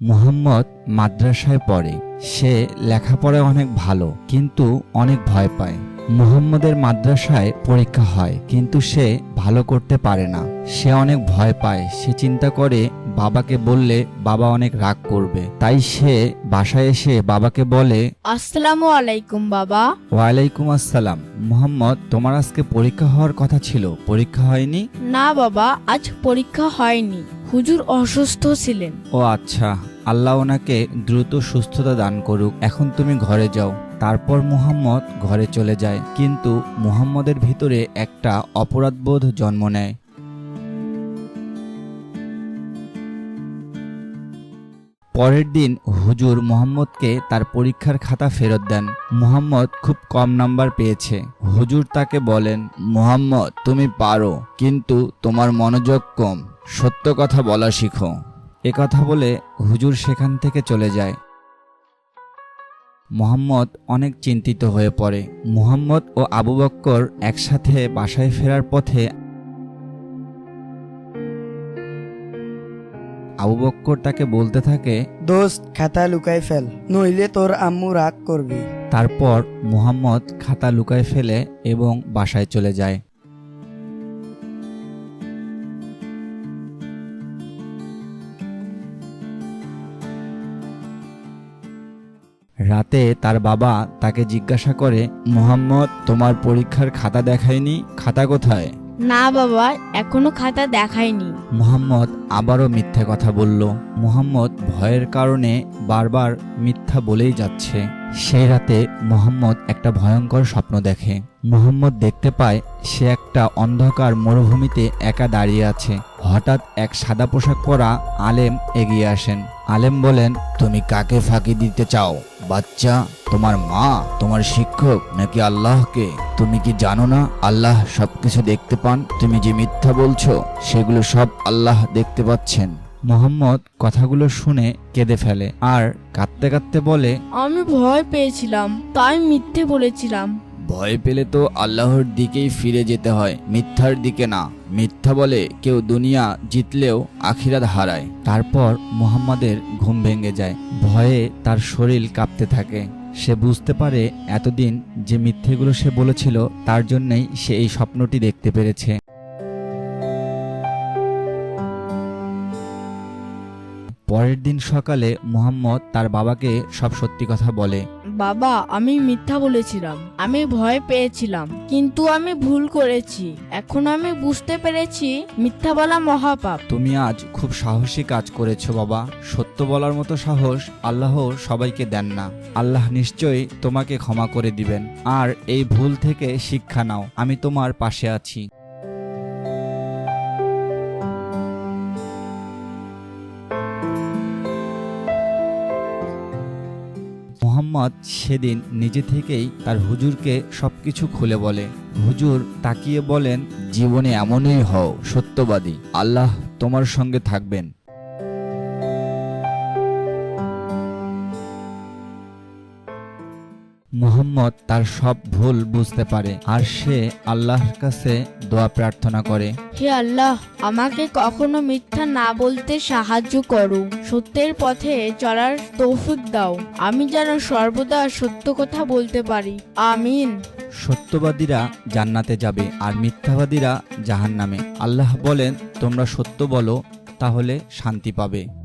মুহাম্মদ মাদ্রাসায় পড়ে। সে লেখাপড়ায় অনেক ভালো কিন্তু অনেক ভয় পায়। মুহাম্মদের মাদ্রাসায় পরীক্ষা হয় কিন্তু সে ভালো করতে পারে না। সে অনেক ভয় পায় সে চিন্তা করে বাবাকে বললে বাবা অনেক রাগ করবে। তাই সে বাসায় এসে বাবাকে বলে আসসালামু আলাইকুম বাবা। ওয়ালাইকুম আসসালাম। মুহাম্মদ তোমার আজকে পরীক্ষা হওয়ার কথা ছিল পরীক্ষা হয়নি? না বাবা আজ পরীক্ষা হয়নি। হুজুর অসুস্থ ছিলেন। ও আচ্ছা। আল্লাহ ওনাকে দ্রুত সুস্থতা দান করুক। এখন তুমি ঘরে যাও। তারপর মুহাম্মদ ঘরে চলে যায়। কিন্তু মুহাম্মদের ভিতরে একটা অপরাধবোধ জন্ম নেয়। পরের দিন হুজুর মোহাম্মদকে তার পরীক্ষার খাতা ফেরত দেন। মুহাম্মদ খুব কম নাম্বার পেয়েছে। হুজুর তাকে বলেন, মুহাম্মদ, তুমি পারো, কিন্তু তোমার মনোযোগ কম। সত্য কথা বলা শিখো। এ কথা বলে হুজুর সেখান থেকে চলে যায়। মোহাম্মদ অনেক চিন্তিত হয়ে পড়ে। মুহাম্মদ ও আবু বক্কর একসাথে বাসায় ফেরার পথে আবু বক্কর তাকে বলতে থাকে দোস্ত খাতা লুকাই ফেল নইলে তোর আম্মু রাগ করবি। তারপর মুহাম্মদ খাতা লুকায় ফেলে এবং বাসায় চলে যায়। রাতে তার বাবা তাকে জিজ্ঞাসা করে মোহাম্মদ তোমার পরীক্ষার খাতা দেখায়নি? খাতা কোথায়? না বাবা এখনও খাতা দেখায়নি। মোহাম্মদ আবারও মিথ্যা কথা বলল। মোহাম্মদ ভয়ের কারণে বারবার মিথ্যা বলেই যাচ্ছে। সেই রাতে মোহাম্মদ একটা ভয়ঙ্কর স্বপ্ন দেখে। মুহাম্মদ দেখতে পায় সে একটা অন্ধকার মরুভূমিতে একা দাঁড়িয়ে আছে। হঠাৎ এক সাদা পোশাক পরা আলেম এগিয়ে আসেন। আলেম বলেন তুমি কাকে ফাঁকি দিতে চাও? বাচ্চা তোমার মা তোমার শিক্ষক নাকি আল্লাহকে? তুমি কি জানো না আল্লাহ সবকিছু দেখতে পান? তুমি যে মিথ্যা বলছো সেগুলো সব আল্লাহ দেখতে পাচ্ছেন। মোহাম্মদ কথাগুলো শুনে কেঁদে ফেলে আর কাঁদতে কাঁদতে বলে আমি ভয় পেয়েছিলাম তাই মিথ্যে বলেছিলাম। ভয় পেলে তো আল্লাহর দিকেই ফিরে যেতে হয় মিথ্যার দিকে না। মিথ্যা বলে কেউ দুনিয়া জিতলেও আখিরাত হারায়। তারপর মুহাম্মাদের ঘুম ভেঙে যায়। ভয়ে তার শরীর কাঁপতে থাকে। সে বুঝতে পারে এতদিন যে মিথ্যেগুলো সে বলেছিল, তার জন্যই সে এই স্বপ্নটি দেখতে পেরেছে। পরের দিন সকালে মুহাম্মদ তার বাবাকে সব সত্যি কথা বলে। বাবা, আমি মিথ্যা বলেছিলাম। আমি ভয় পেয়েছিলাম। কিন্তু আমি ভুল করেছি। এখন আমি বুঝতে পেরেছি মিথ্যা বলা মহাপাপ। তুমি আজ খুব সাহসী কাজ করেছ বাবা। সত্য বলার মতো সাহস আল্লাহ সবাইকে দেন না। আল্লাহ নিশ্চয়ই তোমাকে ক্ষমা করে দিবেন। আর এই ভুল থেকে শিক্ষা নাও। আমি তোমার পাশে আছি। মোহাম্মদ সেদিন নিজে থেকেই তার হুজুরকে সবকিছু খুলে বলে। হুজুর তাকিয়ে বলেন, জীবনে এমনই হও, সত্যবাদী। আল্লাহ তোমার সঙ্গে থাকবেন। মুহাম্মদ তার সব ভুল বুঝতে পারে আর সে আল্লাহর কাছে দোয়া প্রার্থনা করে। হে আল্লাহ আমাকে কখনো মিথ্যা না বলতে সাহায্য করো। সত্যের পথে চলার তৌফিক দাও। আমি যেন সর্বদা সত্য কথা বলতে পারি। আমিন। সত্যবাদীরা জান্নাতে যাবে আর মিথ্যাবাদীরা জাহান্নামে। আল্লাহ বলেন তোমরা সত্য বলো তাহলে শান্তি পাবে।